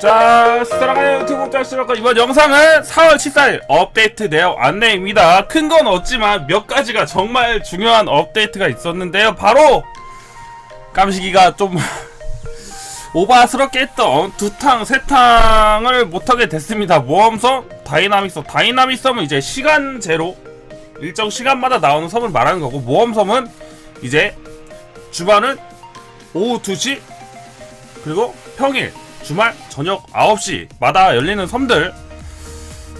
자, 사랑하는 유튜브 짤수라까 이번 영상은 4월 14일 업데이트 내용 안내입니다. 큰 건 없지만 몇 가지가 정말 중요한 업데이트가 있었는데요. 바로 깜식이가 좀 오바스럽게 했던 두 탕, 세 탕을 못하게 됐습니다. 모험섬, 다이나믹섬. 다이나믹섬은 이제 시간 제로 일정 시간마다 나오는 섬을 말하는 거고 모험섬은 이제 주말은 오후 2시 그리고 평일 주말 저녁 9시마다 열리는 섬들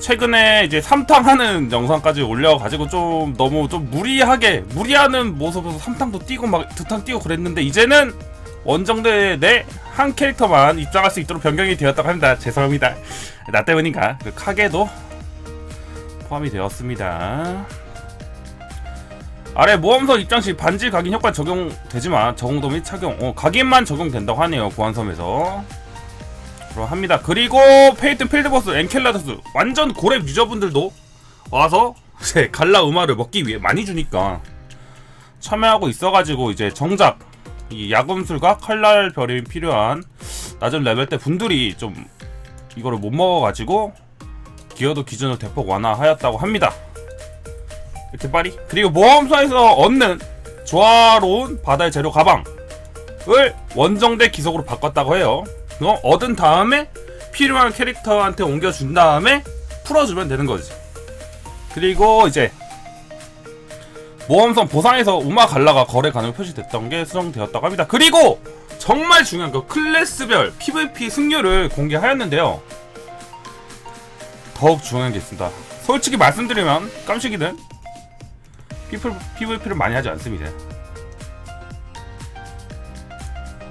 최근에 이제 3탕 하는 영상까지 올려가지고 좀 너무 좀 무리하게 무리하는 모습으로 3탕도 뛰고 막 2탕 뛰고 그랬는데 이제는 원정대 내 한 캐릭터만 입장할 수 있도록 변경이 되었다고 합니다. 죄송합니다. 나 때문인가? 그 카게도 포함이 되었습니다. 아래 모험선 입장 시 반지 각인 효과 적용되지만 적응도 및 착용 어, 각인만 적용된다고 하네요 보안섬에서 그럼 합니다. 그리고 페이튼 필드버스 엔켈라더스 완전 고렙 유저분들도 와서 이제 갈라 음화를 먹기 위해 많이 주니까 참여하고 있어가지고 이제 정작 이 야금술과 칼날 별이 필요한 낮은 레벨 때 분들이 좀 이거를 못 먹어가지고 기어도 기준으로 대폭 완화하였다고 합니다. 이렇게 빨리. 그리고 모험사에서 얻는 조화로운 바다의 재료 가방을 원정대 기속으로 바꿨다고 해요 어, 얻은 다음에 필요한 캐릭터한테 옮겨준 다음에 풀어주면 되는 거지. 그리고 이제 모험선 보상에서 우마 갈라가 거래 가능 표시됐던 게 수정되었다고 합니다. 그리고 정말 중요한 거 클래스별 PVP 승률을 공개하였는데요. 더욱 중요한 게 있습니다. 솔직히 말씀드리면 깜식이는 PVP를 많이 하지 않습니다.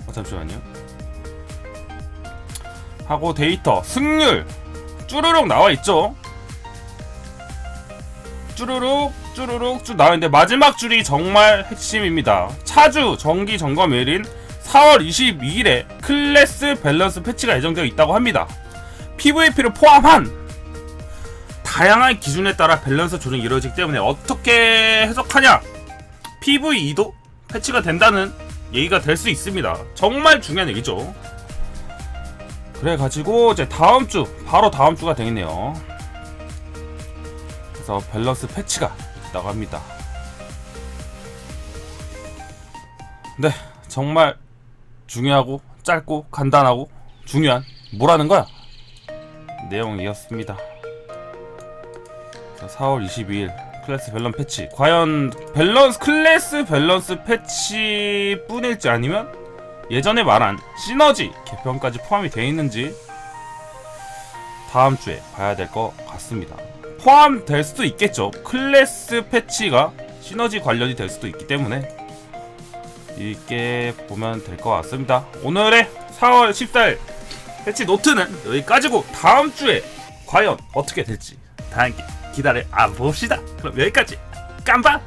어, 잠시만요. 하고 데이터 승률 쭈루룩 나와 있죠. 쭈루룩 쭈루룩 쭉 나와 있는데 마지막 줄이 정말 핵심입니다. 차주 정기 점검 일인 4월 22일에 클래스 밸런스 패치가 예정되어 있다고 합니다. PVP를 포함한 다양한 기준에 따라 밸런스 조정이 이루어지기 때문에 어떻게 해석하냐 PVE도 패치가 된다는 얘기가 될 수 있습니다 정말 중요한 얘기죠 그래가지고 이제 다음 주 바로 다음 주가 되겠네요. 그래서 밸런스 패치가 합니다. 네 정말 중요하고 짧고 간단하고 중요한 뭐라는 거야? 내용이었습니다. 4월 22일 클래스 밸런스 패치. 과연 밸런스 클래스 밸런스 패치 뿐일지 아니면 예전에 말한 시너지 개편까지 포함이 되어 있는지 다음 주에 봐야 될 것 같습니다 포함될 수도 있겠죠 클래스 패치가 시너지 관련이 될 수도 있기 때문에 이렇게 보면 될 것 같습니다 오늘의 4월 14일 패치 노트는 여기까지고 다음 주에 과연 어떻게 될지 다음 기 기다려 아 봅시다. 그럼 여기까지 깜빡.